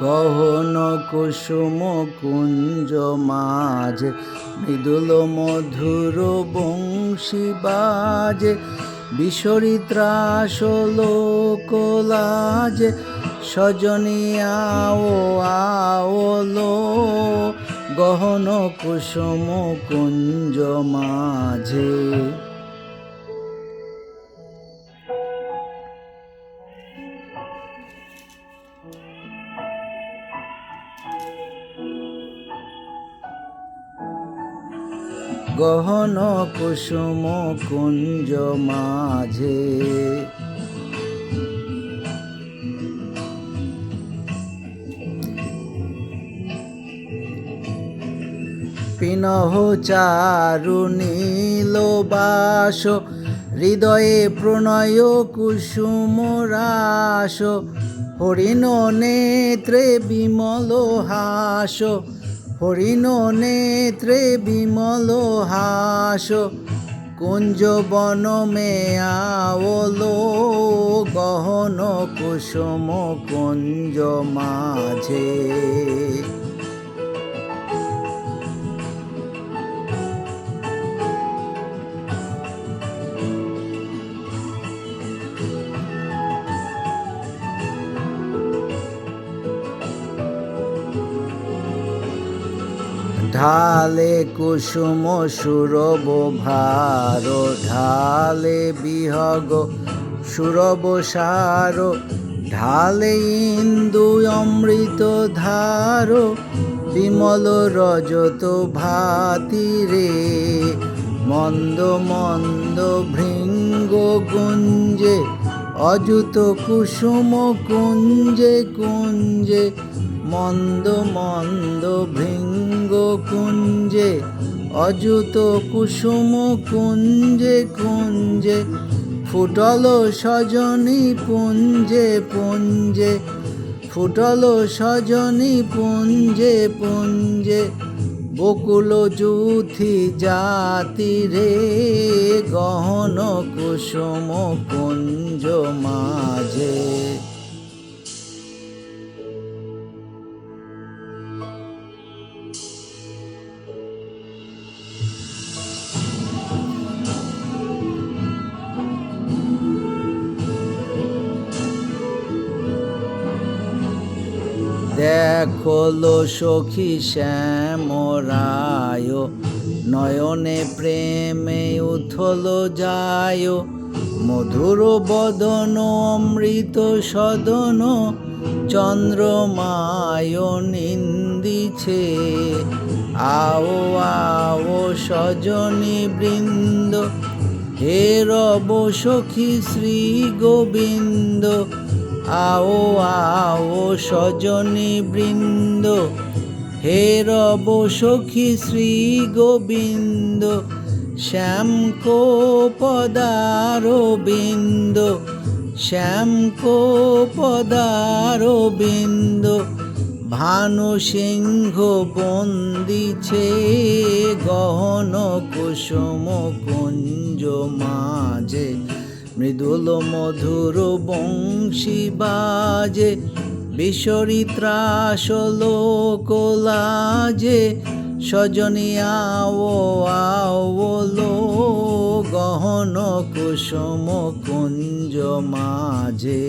গহন কুসুম কুঞ্জ মাঝে, মৃদুল মধুর বংশী বাজে বিশরী ত্রাস লোকলাজে সজনী আও আওলো গহন কুসুম কুঞ্জ মাঝে। গহন কুসুম কুঞ্জ মাঝে। পিনহ চারু নীলবাস হৃদয়ে প্রণয় কুসুম রাস, হরিণ নেত্রে বিমল হাস হরিণ নেত্রে বিমল হাস কুঞ্জ বন মে আওলো গহন কুসুম কুঞ্জ মাঝে। ঢালে কুসুম সুরব ভার, ঢালে বিহগ সুরব সার, ঢালে ইন্দু অমৃত ধার, বিমল রজত ভাতি রে, মন্দ মন্দ ভৃঙ্গ গুঞ্জে, অযুত কুসুম কুঞ্জে কুঞ্জে মন্দ মন্দ ভৃঙ্গ কুঞ্জে অযুত কুসুম কুঞ্জে কুঞ্জে, ফুটল সজনী পুঞ্জে পুঞ্জে, ফুটল সজনী পুঞ্জে পুঞ্জে, বকুল জুথি জাতি রে, গহন কুসুম কুঞ্জ মাঝে। দেখল সখী শ্যাম রায় নয়নে প্রেমে উথল যায়। মধুর বদন, অমৃত সদন, চন্দ্রমায় নিন্দিছে। আও আও, সজনী বৃন্দ হে রব সখী শ্রী গোবিন্দ। আও আও সজনী বৃন্দ, হে রব সখী শ্রী গোবিন্দ শ্যাম কো পদার বিন্দ শ্যাম কো পদার বিন্দ ভানু সিংহ বন্দিছে গহন কুসুম কুঞ্জ মাঝে, মৃদুল মধুর বংশী বাজে বিশরী ত্রাস লোকলাজে সজনী আও আওলো গহন কুসুম কুঞ্জ মাঝে